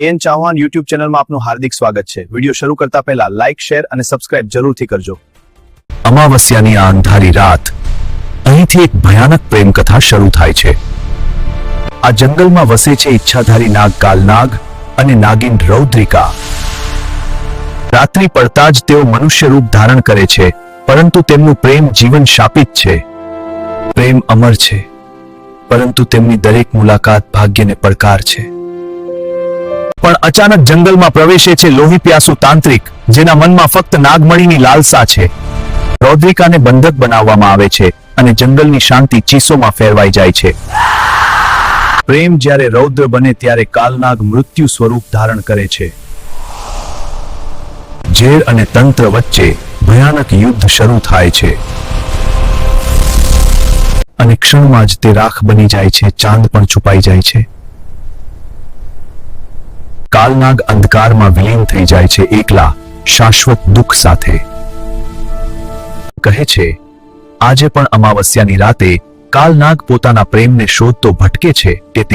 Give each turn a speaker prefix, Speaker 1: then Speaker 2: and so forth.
Speaker 1: N Chauhan YouTube ચેનલમાં આપનું હાર્દિક સ્વાગત છે. વીડિયો શરૂ કરતા પહેલા લાઇક શેર અને સબસ્ક્રાઇબ જરૂરથી કરજો.
Speaker 2: અમાવસ્યાની આ અંધારી રાત અહીંથી એક ભયાનક પ્રેમ કથા શરૂ થાય છે. આ જંગલમાં વસે છે ઈચ્છાધારી નાગ કાલનાગ અને નાગિન રૌદ્રિકા. રાત્રિ પડતા જ તેઓ મનુષ્ય રૂપ ધારણ કરે છે, પરંતુ તેમનું પ્રેમ જીવન શાપિત છે. પ્રેમ અમર છે, પરંતુ તેમની દરેક મુલાકાત ભાગ્યને પડકાર છે. અચાનક જંગલમાં પ્રવેશે છે લોહી પ્યાસુ તાંત્રિક, જેના મનમાં ફક્ત નાગમણીની લાલસા છે. રૌદ્રિકાને બંધક બનાવવામાં આવે છે અને જંગલની શાંતિ ચીસોમાં ફેરવાઈ જાય છે. પ્રેમ જ્યારે રૌદ્ર બને ત્યારે કાલનાગ મૃત્યુ સ્વરૂપ ધારણ કરે છે. ઝેર અને તંત્ર વચ્ચે ભયાનક યુદ્ધ શરૂ થાય છે. અને ક્ષણમાં જ તે રાખ બની જાય છે, ચાંદ પણ છુપાઈ જાય છે. કાલનાગ અંધકારમાં વિલીન થઈ જાય છે એકલા, શાશ્વત દુઃખ સાથે. કહે છે, આજે પણ અમાવસ્યાની રાતે કાલનાગ પોતાના પ્રેમને શોધતો ભટકે છે કે તે